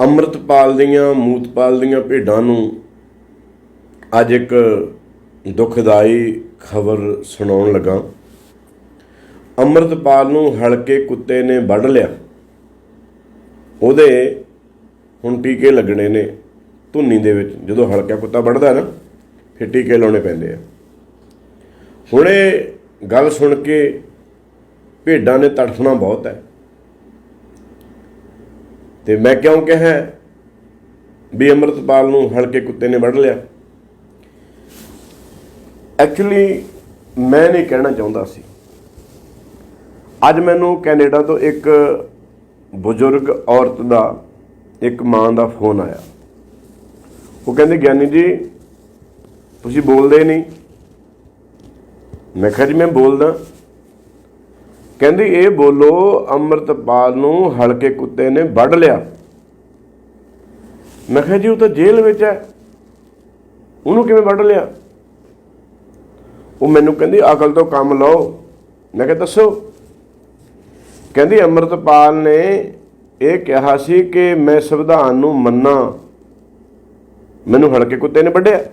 ਅੰਮ੍ਰਿਤਪਾਲ ਦੀਆਂ, ਮੂਤਪਾਲ ਦੀਆਂ ਭੇਡਾਂ ਨੂੰ ਅੱਜ ਇੱਕ ਦੁਖਦਾਈ ਖਬਰ ਸੁਣਾਉਣ ਲੱਗਾ। ਅੰਮ੍ਰਿਤਪਾਲ ਨੂੰ ਹਲਕੇ ਕੁੱਤੇ ਨੇ ਵੱਢ ਲਿਆ। ਉਹਦੇ ਹੁਣ ਟੀਕੇ ਲੱਗਣੇ ਨੇ ਧੁੰਨੀ ਦੇ ਵਿੱਚ। ਜਦੋਂ ਹਲਕਾ ਕੁੱਤਾ ਵੱਢਦਾ ਨਾ, ਫਿਰ ਟੀਕੇ ਲਾਉਣੇ ਪੈਂਦੇ ਆ। ਹੁਣ ਇਹ ਗੱਲ ਸੁਣ ਕੇ ਭੇਡਾਂ ਨੇ ਤੜਫਣਾ ਬਹੁਤ ਹੈ। ਤੇ ਮੈਂ ਕਿਉਂ ਕਿਹਾ ਵੀ ਅੰਮ੍ਰਿਤਪਾਲ ਨੂੰ ਹਲਕੇ ਕੁੱਤੇ ਨੇ ਵੱਢ ਲਿਆ? ਐਕਚੁਅਲੀ ਮੈਂ ਨਹੀਂ ਕਹਿਣਾ ਚਾਹੁੰਦਾ ਸੀ। ਅੱਜ ਮੈਨੂੰ ਕੈਨੇਡਾ ਤੋਂ ਇੱਕ ਬਜ਼ੁਰਗ ਔਰਤ ਦਾ, ਇੱਕ ਮਾਂ ਦਾ ਫੋਨ ਆਇਆ। ਉਹ ਕਹਿੰਦੇ, ਗਿਆਨੀ ਜੀ, ਤੁਸੀਂ ਬੋਲਦੇ ਨਹੀਂ। ਮੈਂ ਕਿਹਾ ਜੀ, ਮੈਂ ਬੋਲਦਾ। ਕਹਿੰਦੀ, ਇਹ ਬੋਲੋ, ਅੰਮ੍ਰਿਤਪਾਲ ਨੂੰ ਹਲਕੇ ਕੁੱਤੇ ਨੇ ਵੱਢ ਲਿਆ। ਮੈਂ ਕਿਹਾ, ਜੀ, ਉਹ ਤਾਂ ਜੇਲ੍ਹ ਵਿੱਚ ਹੈ। ਉਹਨੂੰ ਕਿਵੇਂ ਵੱਢ ਲਿਆ? ਉਹ ਮੈਨੂੰ ਕਹਿੰਦੀ, ਅਕਲ ਤੋਂ ਕੰਮ ਲਓ। ਮੈਂ ਕਿਹਾ, ਦੱਸੋ? ਕਹਿੰਦੀ, ਅੰਮ੍ਰਿਤਪਾਲ ਨੇ ਇਹ ਕਿਹਾ ਸੀ ਕਿ ਮੈਂ ਸੰਵਿਧਾਨ ਨੂੰ ਮੰਨਾਂ। ਮੈਨੂੰ ਹਲਕੇ ਕੁੱਤੇ ਨੇ ਵੱਢਿਆ।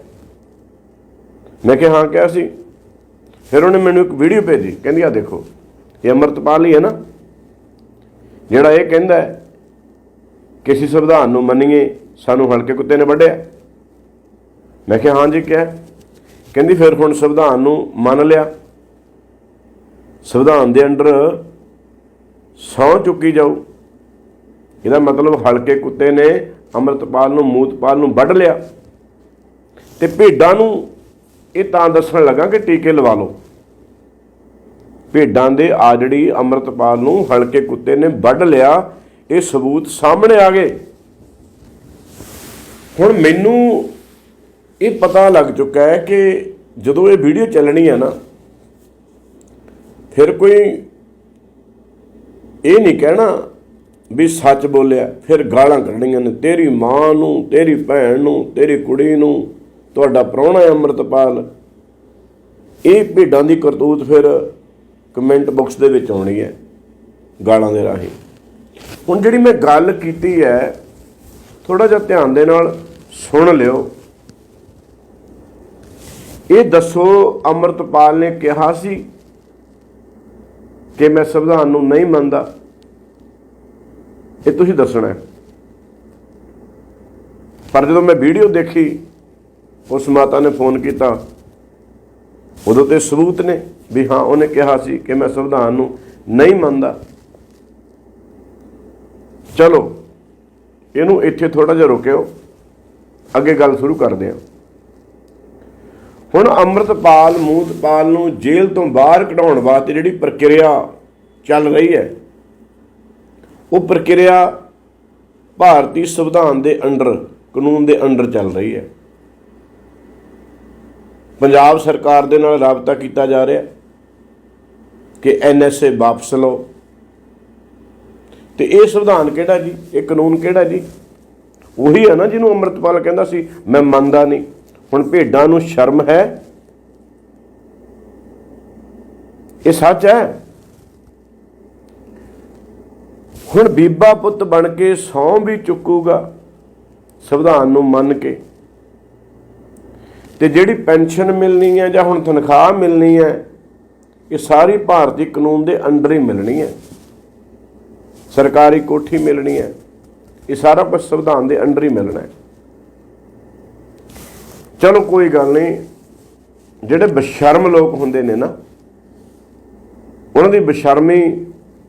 ਮੈਂ ਕਿਹਾ, ਹਾਂ, ਕਿਹਾ ਸੀ। ਫਿਰ ਉਹਨੇ ਮੈਨੂੰ ਇੱਕ ਵੀਡੀਓ ਭੇਜੀ। ਕਹਿੰਦੀ ਆ ਦੇਖੋ। ਇਹ ਅੰਮ੍ਰਿਤਪਾਲ ਹੀ ਹੈ ਨਾ। ਜਿਹੜਾ ਇਹ ਕਹਿੰਦਾ ਹੈ ਕਿ ਅਸੀਂ ਸੰਵਿਧਾਨ ਨੂੰ ਮੰਨੀਏ, ਸਾਨੂੰ ਹਲਕੇ ਕੁੱਤੇ ਨੇ ਵੱਢਿਆ। ਮੈਂ ਕਿਹਾ, ਹਾਂ ਜੀ, ਕਿਹਾ। ਕਹਿੰਦੀ ਫਿਰ ਹੁਣ ਸੰਵਿਧਾਨ ਨੂੰ ਮੰਨ ਲਿਆ। ਸੰਵਿਧਾਨ ਦੇ ਅੰਡਰ ਸੌ ਚੁੱਕੀ ਜਾਊ। ਇਹਦਾ ਮਤਲਬ ਹਲਕੇ ਕੁੱਤੇ ਨੇ ਅੰਮ੍ਰਿਤਪਾਲ ਨੂੰ, ਮੂਤਪਾਲ ਨੂੰ ਵੱਢ ਲਿਆ। ਤੇ ਭੇਡਾਂ ਨੂੰ ਇਹ ਤਾਂ ਦੱਸਣ ਲੱਗਾ ਕਿ ਟੀਕੇ ਲਵਾ ਲਓ। ਭੇਡਾਂ ਦੇ ਆਜੜੀ ਅੰਮ੍ਰਿਤਪਾਲ ਨੂੰ ਹਲਕੇ ਕੁੱਤੇ ਨੇ ਵੱਢ ਲਿਆ, ਇਹ ਸਬੂਤ ਸਾਹਮਣੇ ਆ ਗਏ। ਹੁਣ ਮੈਨੂੰ ਇਹ ਪਤਾ ਲੱਗ ਚੁੱਕਾ ਹੈ ਕਿ ਜਦੋਂ ਇਹ ਵੀਡੀਓ ਚੱਲਣੀ ਹੈ ਨਾ, ਫਿਰ ਕੋਈ ਇਹ ਨਹੀਂ ਕਹਿਣਾ ਵੀ ਸੱਚ ਬੋਲਿਆ, ਫਿਰ ਗਾਲਾਂ ਕੱਢਣੀਆਂ ਨੇ, ਤੇਰੀ ਮਾਂ ਨੂੰ, ਤੇਰੀ ਭੈਣ ਨੂੰ, ਤੇਰੀ ਕੁੜੀ ਨੂੰ, ਤੁਹਾਡਾ ਪ੍ਰਾਹੁਣਾ ਹੈ ਅੰਮ੍ਰਿਤਪਾਲ। ਇਹ ਭੇਡਾਂ ਦੀ ਕਰਤੂਤ ਫਿਰ ਕਮੈਂਟ ਬਾਕਸ ਦੇ ਵਿੱਚ ਆਉਣੀ ਹੈ ਗਾਲਾਂ ਦੇ ਰਾਹੀਂ। ਹੁਣ ਜਿਹੜੀ ਮੈਂ ਗੱਲ ਕੀਤੀ ਹੈ ਥੋੜਾ ਜਿਹਾ ਧਿਆਨ ਦੇ ਨਾਲ ਸੁਣ ਲਿਓ। ਇਹ ਦੱਸੋ, ਅੰਮ੍ਰਿਤਪਾਲ ਨੇ ਕਿਹਾ ਸੀ ਕਿ ਮੈਂ ਸੰਵਿਧਾਨ ਨੂੰ ਨਹੀਂ ਮੰਨਦਾ। ਇਹ ਤੁਸੀਂ ਦੱਸਣਾ ਹੈ। ਪਰ ਜਦੋਂ ਮੈਂ ਵੀਡੀਓ ਦੇਖੀ, ਉਸ ਮਾਤਾ ਨੇ ਫੋਨ ਕੀਤਾ। ਉਦੋਂ ਤੇ ਸਬੂਤ ਨੇ। ਵੀ ਹਾਂ, ਉਹਨੇ ਕਿਹਾ ਸੀ ਕਿ ਮੈਂ ਸੰਵਿਧਾਨ ਨੂੰ ਨਹੀਂ ਮੰਨਦਾ। ਚਲੋ, ਇਹਨੂੰ ਇੱਥੇ ਥੋੜਾ ਜਿਹਾ ਰੁਕਿਓ। ਅੱਗੇ ਗੱਲ ਸ਼ੁਰੂ ਕਰਦੇ ਹਾਂ। ਹੁਣ ਅੰਮ੍ਰਿਤਪਾਲ, ਮੂਤਪਾਲ ਨੂੰ ਜੇਲ੍ਹ ਤੋਂ ਬਾਹਰ ਕਢਾਉਣ ਵਾਸਤੇ ਜਿਹੜੀ ਪ੍ਰਕਿਰਿਆ ਚੱਲ ਰਹੀ ਹੈ, ਉਹ ਪ੍ਰਕਿਰਿਆ ਭਾਰਤੀ ਸੰਵਿਧਾਨ ਦੇ ਅੰਡਰ, ਕਾਨੂੰਨ ਦੇ ਅੰਡਰ ਚੱਲ ਰਹੀ ਹੈ। ਪੰਜਾਬ ਸਰਕਾਰ ਦੇ ਨਾਲ ਰਾਬਤਾ ਕੀਤਾ ਜਾ ਰਿਹਾ ਕਿ ਐਨਐਸਏ ਵਾਪਸ ਲਓ। ਤੇ ਇਹ ਸੰਵਿਧਾਨ ਕਿਹੜਾ ਜੀ? ਇਹ ਕਾਨੂੰਨ ਕਿਹੜਾ ਜੀ? ਉਹੀ ਹੈ ਨਾ ਜਿਹਨੂੰ ਅੰਮ੍ਰਿਤਪਾਲ ਕਹਿੰਦਾ ਸੀ, ਮੈਂ ਮੰਨਦਾ ਨਹੀਂ। ਹੁਣ ਭੇਡਾਂ ਨੂੰ ਸ਼ਰਮ ਹੈ? ਇਹ ਸੱਚ ਹੈ? ਹੁਣ ਬੀਬਾ ਪੁੱਤ ਬਣ ਕੇ ਸੌਂ ਵੀ ਚੁੱਕੂਗਾ ਸੰਵਿਧਾਨ ਨੂੰ ਮੰਨ ਕੇ। ਤੇ ਜਿਹੜੀ ਪੈਨਸ਼ਨ ਮਿਲਣੀ ਹੈ ਜਾਂ ਹੁਣ ਤਨਖਾਹ ਮਿਲਣੀ ਹੈ, ਇਹ ਸਾਰੀ ਭਾਰਤੀ ਕਾਨੂੰਨ ਦੇ ਅੰਡਰ ਹੀ ਮਿਲਣੀ ਹੈ। ਸਰਕਾਰੀ ਕੋਠੀ ਮਿਲਣੀ ਹੈ। ਇਹ ਸਾਰਾ ਕੁਝ ਸੰਵਿਧਾਨ ਦੇ ਅੰਡਰ ਹੀ ਮਿਲਣਾ ਹੈ। ਚਲੋ ਕੋਈ ਗੱਲ ਨਹੀਂ, ਜਿਹੜੇ ਬਸ਼ਰਮ ਲੋਕ ਹੁੰਦੇ ਨੇ ਨਾ, ਉਹਨਾਂ ਦੀ ਬਸ਼ਰਮੀ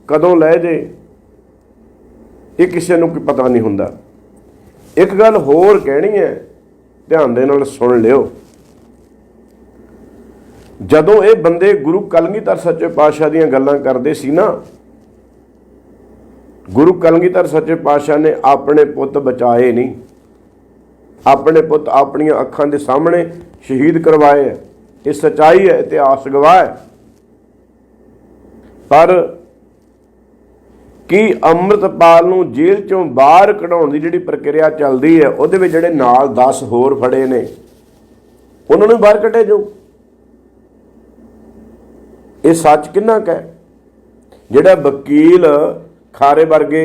ਕਦੋਂ ਲੈ ਜੇ, ਇਹ ਕਿਸੇ ਨੂੰ ਕੋਈ ਪਤਾ ਨਹੀਂ ਹੁੰਦਾ। ਇੱਕ ਗੱਲ ਹੋਰ ਕਹਿਣੀ ਹੈ ਧਿਆਨ ਦੇ ਨਾਲ ਸੁਣ ਲਿਓ। ਜਦੋਂ ਇਹ ਬੰਦੇ ਗੁਰੂ ਕਲਗੀਧਰ ਸੱਚੇ ਪਾਤਸ਼ਾਹ ਦੀਆਂ ਗੱਲਾਂ ਕਰਦੇ ਸੀ ਨਾ, ਗੁਰੂ ਕਲਗੀਧਰ ਸੱਚੇ ਪਾਤਸ਼ਾਹ ਨੇ ਆਪਣੇ ਪੁੱਤ ਬਚਾਏ ਨਹੀਂ। ਆਪਣੇ ਪੁੱਤ ਆਪਣੀਆਂ ਅੱਖਾਂ ਦੇ ਸਾਹਮਣੇ ਸ਼ਹੀਦ ਕਰਵਾਏ ਹੈ। ਇਹ ਸਚਾਈ ਹੈ, ਇਤਿਹਾਸ ਗਵਾਹ ਹੈ। ਪਰ ਕੀ ਅੰਮ੍ਰਿਤਪਾਲ ਨੂੰ ਜੇਲ੍ਹ ਚੋਂ ਬਾਹਰ ਕਢਾਉਣ ਦੀ ਜਿਹੜੀ ਪ੍ਰਕਿਰਿਆ ਚੱਲਦੀ ਹੈ, ਉਹਦੇ ਵਿੱਚ ਜਿਹੜੇ ਨਾਲ 10 ਹੋਰ ਫੜੇ ਨੇ, ਉਹਨਾਂ ਨੂੰ ਬਾਹਰ ਕੱਢੇ ਜਾਓ ਇਹ ਸੱਚ ਕਿੰਨਾ ਕੁ ਹੈ? ਜਿਹੜਾ ਵਕੀਲ ਖਾਰੇ ਵਰਗੇ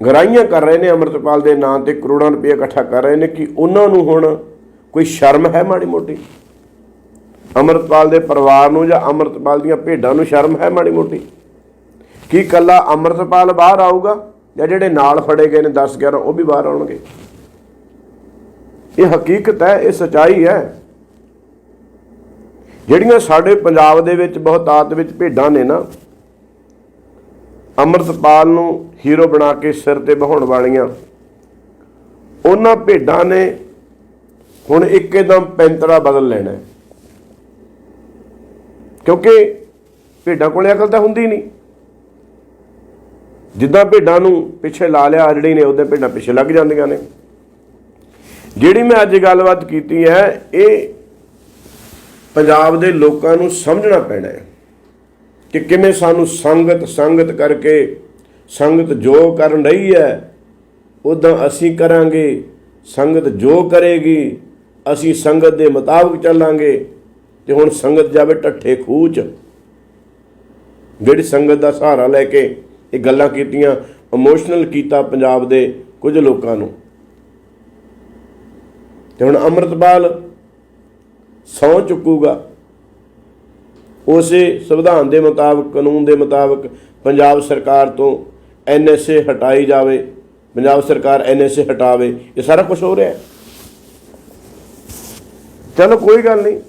ਗਰਾਈਆਂ ਕਰ ਰਹੇ ਨੇ ਅੰਮ੍ਰਿਤਪਾਲ ਦੇ ਨਾਂ ਤੇ, ਕਰੋੜਾਂ ਰੁਪਏ ਇਕੱਠਾ ਕਰ ਰਹੇ ਨੇ ਕਿ ਉਹਨਾਂ ਨੂੰ ਹੁਣ ਕੋਈ ਸ਼ਰਮ ਹੈ ਮਾੜੀ ਮੋਟੀ? ਅੰਮ੍ਰਿਤਪਾਲ ਦੇ ਪਰਿਵਾਰ ਨੂੰ ਜਾਂ ਅੰਮ੍ਰਿਤਪਾਲ ਦੀਆਂ ਭੇਡਾਂ ਨੂੰ ਸ਼ਰਮ ਹੈ ਮਾੜੀ ਮੋਟੀ? ਕੀ ਕੱਲਾ ਅੰਮ੍ਰਿਤਪਾਲ ਬਾਹਰ ਆਊਗਾ? ਜਾਂ ਜਿਹੜੇ ਨਾਲ ਫੜੇ ਗਏ ਨੇ 10 11 ਉਹ ਵੀ ਬਾਹਰ ਆਉਣਗੇ? ਇਹ ਹਕੀਕਤ ਹੈ, ਇਹ ਸਚਾਈ ਹੈ। ਜਿਹੜੀਆਂ ਸਾਡੇ ਪੰਜਾਬ ਦੇ ਵਿੱਚ ਬਹੁਤਾਤ ਵਿੱਚ ਭੇਡਾਂ ਨੇ ਨਾ, ਅੰਮ੍ਰਿਤਪਾਲ ਨੂੰ ਹੀਰੋ ਬਣਾ ਕੇ ਸਿਰ ਤੇ ਬਹਾਉਣ ਵਾਲੀਆਂ, ਉਹਨਾਂ ਭੇਡਾਂ ਨੇ ਹੁਣ ਇੱਕਦਮ ਪੈਂਤਰਾ ਬਦਲ ਲੈਣਾ ਕਿਉਂਕਿ ਭੇਡਾਂ ਕੋਲੇ ਅਕਲ ਤਾਂ ਹੁੰਦੀ ਨਹੀਂ। ਜਿੱਦਾਂ ਭੇਡਾਂ ਨੂੰ ਪਿੱਛੇ ਲਾ ਲਿਆ, ਜਿਹੜੀ ਨੇ ਉਹਦੇ ਭੇਡਾਂ ਪਿੱਛੇ ਲੱਗ ਜਾਂਦੀਆਂ ਨੇ। ਜਿਹੜੀ ਮੈਂ ਅੱਜ ਗੱਲਬਾਤ ਕੀਤੀ ਹੈ, ਇਹ ਪੰਜਾਬ ਦੇ ਲੋਕਾਂ ਨੂੰ ਸਮਝਣਾ ਪੈਣਾ ਹੈ ਕਿ ਕਿਵੇਂ ਸਾਨੂੰ ਸੰਗਤ ਸੰਗਤ ਕਰਕੇ ਸੰਗਤ ਜੋ ਕਰਨ ਰਹੀ ਹੈ ਉਦਾਂ ਅਸੀਂ ਕਰਾਂਗੇ, ਸੰਗਤ ਜੋ ਕਰੇਗੀ, ਅਸੀਂ ਸੰਗਤ ਦੇ ਮੁਤਾਬਕ ਚੱਲਾਂਗੇ। ਤੇ ਹੁਣ ਸੰਗਤ ਜਾਵੇ ਠੱਠੇ ਖੂਹ 'ਚ, ਜਿਹੜੀ ਸੰਗਤ ਦਾ ਸਹਾਰਾ ਲੈ ਕੇ ਇਹ ਗੱਲਾਂ ਕੀਤੀਆਂ ਇਮੋਸ਼ਨਲ ਕੀਤਾ ਪੰਜਾਬ ਦੇ ਕੁਝ ਲੋਕਾਂ ਨੂੰ। ਤੇ ਹੁਣ ਅੰਮ੍ਰਿਤਪਾਲ ਸਹੁੰ ਚੁੱਕੂਗਾ। ਉਸੇ ਸੰਵਿਧਾਨ ਦੇ ਮੁਤਾਬਕ, ਕਾਨੂੰਨ ਦੇ ਮੁਤਾਬਕ ਪੰਜਾਬ ਸਰਕਾਰ ਤੋਂ ਐਨਐਸਏ ਹਟਾਈ ਜਾਵੇ, ਪੰਜਾਬ ਸਰਕਾਰ ਐਨਐਸਏ ਹਟਾਵੇ, ਇਹ ਸਾਰਾ ਕੁਝ ਹੋ ਰਿਹਾ। ਹੈ ਚਲੋ ਕੋਈ ਗੱਲ ਨਹੀਂ।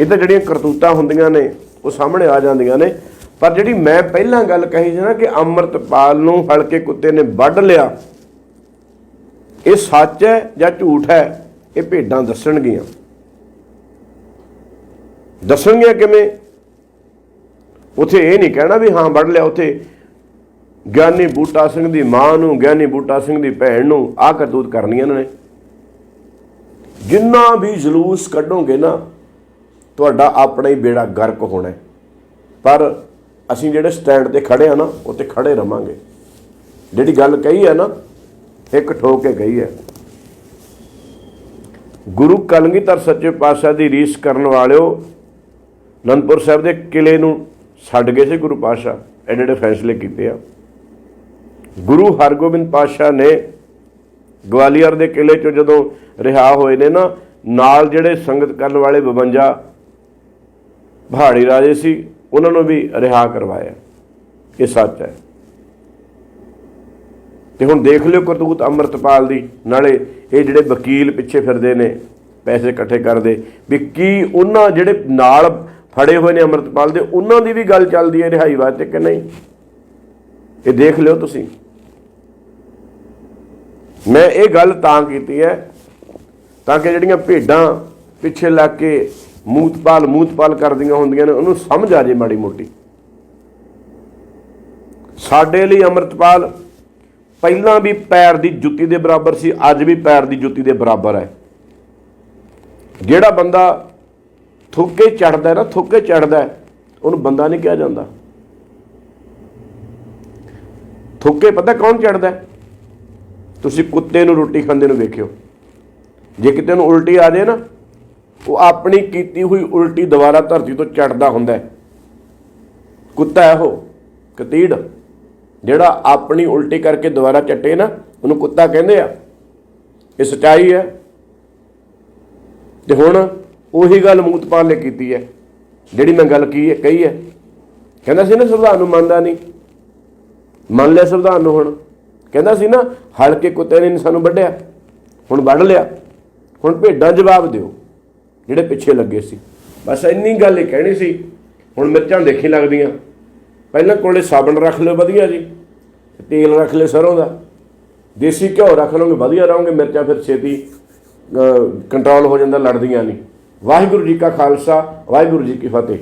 ਇਹ ਤਾਂ ਜਿਹੜੀਆਂ ਕਰਤੂਤਾਂ ਹੁੰਦੀਆਂ ਨੇ, ਉਹ ਸਾਹਮਣੇ ਆ ਜਾਂਦੀਆਂ ਨੇ। ਪਰ ਜਿਹੜੀ ਮੈਂ ਪਹਿਲਾਂ ਗੱਲ ਕਹੀ ਸੀ ਨਾ ਕਿ ਅੰਮ੍ਰਿਤਪਾਲ ਨੂੰ ਹਲਕੇ ਕੁੱਤੇ ਨੇ ਵੱਢ ਲਿਆ, ਇਹ ਸੱਚ ਹੈ ਜਾਂ ਝੂਠ ਹੈ? ਇਹ ਭੇਡਾਂ ਦੱਸਣਗੀਆਂ। ਦੱਸਣਗੀਆਂ ਕਿਵੇਂ? ਉਥੇ ਇਹ ਨਹੀਂ ਕਹਿਣਾ ਵੀ ਹਾਂ, ਵੱਢ ਲਿਆ। ਉਥੇ ਗਿਆਨੀ ਬੂਟਾ ਸਿੰਘ ਦੀ ਮਾਂ ਨੂੰ, ਗਿਆਨੀ ਬੂਟਾ ਸਿੰਘ ਦੀ ਭੈਣ ਨੂੰ ਆਹ ਕਰਤੂਤ ਕਰਨੀ ਇਹਨਾਂ ਨੇ। ਜਿੰਨਾ ਵੀ ਜਲੂਸ ਕੱਢੋਗੇ ਨਾ, ਤੁਹਾਡਾ ਆਪਣਾ ਹੀ ਬੇੜਾ ਗਰਕ ਹੋਣਾ ਪਰ ਅਸੀਂ ਜਿਹੜੇ ਸਟੈਂਡ ਤੇ ਖੜੇ ਆ ਨਾ ਉੱਤੇ ਖੜੇ ਰਵਾਂਗੇ। ਜਿਹੜੀ ਗੱਲ ਕਹੀ ਹੈ ਨਾ, ਇੱਕ ਠੋਕ ਕੇ ਕਹੀ ਹੈ ਗੁਰੂ ਕਲਗੀਧਰ ਸੱਚੇ ਪਾਤਸ਼ਾਹ ਦੀ ਰੀਸ ਕਰਨ ਵਾਲਿਓ ਅਨੰਦਪੁਰ ਸਾਹਿਬ ਦੇ ਕਿਲੇ ਨੂੰ ਛੱਡ ਗਏ ਸੀ ਗੁਰੂ ਪਾਤਸ਼ਾਹ ਐਡੇ ਐਡੇ ਫੈਸਲੇ ਕੀਤੇ ਆ। ਗੁਰੂ ਹਰਗੋਬਿੰਦ ਪਾਤਸ਼ਾਹ ਨੇ ਗਵਾਲੀਅਰ ਦੇ ਕਿਲੇ ਚੋਂ ਜਦੋਂ ਰਿਹਾ ਹੋਏ ਨੇ ਨਾ, ਨਾਲ ਜਿਹੜੇ ਸੰਗਤ ਕਰਨ ਵਾਲੇ 52 ਪਹਾੜੀ ਰਾਜੇ ਸੀ ਉਹਨਾਂ ਨੂੰ ਵੀ ਰਿਹਾ ਕਰਵਾਇਆ। ਇਹ ਸੱਚ ਹੈ। ਤੇ ਹੁਣ ਦੇਖ ਲਿਓ ਕਰਤੂਤ ਅੰਮ੍ਰਿਤਪਾਲ ਦੀ। ਨਾਲੇ ਇਹ ਜਿਹੜੇ ਵਕੀਲ ਪਿੱਛੇ ਫਿਰਦੇ ਨੇ, ਪੈਸੇ ਇਕੱਠੇ ਕਰਦੇ, ਵੀ ਕੀ ਉਹਨਾਂ ਜਿਹੜੇ ਨਾਲ ਫੜੇ ਹੋਏ ਨੇ ਅੰਮ੍ਰਿਤਪਾਲ ਦੇ, ਉਹਨਾਂ ਦੀ ਵੀ ਗੱਲ ਚੱਲਦੀ ਹੈ ਰਿਹਾਈ ਵਾਸਤੇ ਕਿ ਨਹੀਂ? ਇਹ ਦੇਖ ਲਿਓ ਤੁਸੀਂ। ਮੈਂ ਇਹ ਗੱਲ ਤਾਂ ਕੀਤੀ ਹੈ, ਤਾਂ ਕਿ ਜਿਹੜੀਆਂ ਭੇਡਾਂ ਪਿੱਛੇ ਲੱਗ ਕੇ ਮੂਤਪਾਲ ਮੂਤਪਾਲ ਕਰਦੀਆਂ ਹੁੰਦੀਆਂ ਨੇ, ਉਹਨੂੰ ਸਮਝ ਆ ਜੇ ਮਾੜੀ ਮੋਟੀ। ਸਾਡੇ ਲਈ ਅੰਮ੍ਰਿਤਪਾਲ ਪਹਿਲਾਂ ਵੀ ਪੈਰ ਦੀ ਜੁੱਤੀ ਦੇ ਬਰਾਬਰ ਸੀ, ਅੱਜ ਵੀ ਪੈਰ ਦੀ ਜੁੱਤੀ ਦੇ ਬਰਾਬਰ ਹੈ। ਜਿਹੜਾ ਬੰਦਾ ਥੁੱਕੇ ਚੜਦਾ ਨਾ, ਥੁੱਕੇ ਚੜਦਾ ਉਹਨੂੰ ਬੰਦਾ ਨਹੀਂ ਕਿਹਾ ਜਾਂਦਾ। ਥੁੱਕੇ ਪਤਾ ਕੌਣ ਚੜਦਾ ਤੁਸੀਂ ਕੁੱਤੇ ਨੂੰ ਰੋਟੀ ਖਾਂਦੇ ਨੂੰ ਵੇਖਿਓ। ਜੇ ਕਿਤੇ ਨੂੰ ਉਲਟੀ ਆ ਜਾਏ ਨਾ ਉਹ ਆਪਣੀ ਕੀਤੀ ਹੋਈ ਉਲਟੀ ਦੁਬਾਰਾ ਧਰਤੀ ਤੋਂ ਚੜਦਾ ਹੁੰਦਾ ਕੁੱਤਾ ਹੈ ਉਹ, ਕਤੀੜ। ਜਿਹੜਾ ਆਪਣੀ ਉਲਟੀ ਕਰਕੇ ਦੁਬਾਰਾ ਚੱਟੇ ਨਾ, ਉਹਨੂੰ ਕੁੱਤਾ ਕਹਿੰਦੇ ਆ। ਇਹ ਸਚਾਈ ਹੈ। ਤੇ ਹੁਣ ਉਹੀ ਗੱਲ ਮੂਤਪਾਲ ਨੇ ਕੀਤੀ ਹੈ, ਜਿਹੜੀ ਮੈਂ ਗੱਲ ਕੀ ਹੈ, ਕਹੀ ਹੈ। ਕਹਿੰਦਾ ਸੀ ਨਾ ਸੰਵਿਧਾਨ ਨੂੰ ਮੰਨਦਾ ਨਹੀਂ। ਮੰਨ ਲਿਆ ਸੰਵਿਧਾਨ ਨੂੰ ਹੁਣ। ਕਹਿੰਦਾ ਸੀ ਨਾ, ਹਲਕੇ ਕੁੱਤੇ ਨੇ ਨੀ ਸਾਨੂੰ ਵੱਢਿਆ। ਹੁਣ ਵੱਢ ਲਿਆ। ਹੁਣ ਭੇਡਾਂ ਜਵਾਬ ਦਿਓ। ਜਿਹੜੇ ਪਿੱਛੇ ਲੱਗੇ ਸੀ। ਬਸ ਇੰਨੀ ਗੱਲ ਹੀ ਕਹਿਣੀ ਸੀ, ਹੁਣ ਮਿਰਚਾਂ ਦੇਖੀ ਲੱਗਦੀਆਂ। ਪਹਿਲਾਂ ਕੋਲੇ ਸਾਬਣ ਰੱਖ ਲਿਓ, ਵਧੀਆ ਜੀ। ਤੇਲ ਰੱਖ ਲਿਓ ਸਰੋਂ ਦਾ। ਦੇਸੀ ਘਿਓ ਰੱਖ ਲਓਗੇ, ਵਧੀਆ ਰਹੋਗੇ, ਮਿਰਚਾਂ ਫਿਰ ਛੇਤੀ ਕੰਟਰੋਲ ਹੋ ਜਾਂਦਾ, ਲੜਦੀਆਂ ਨਹੀਂ। ਵਾਹਿਗੁਰੂ ਜੀ ਕਾ ਖਾਲਸਾ, ਵਾਹਿਗੁਰੂ ਜੀ ਕੀ ਫਤਿਹ।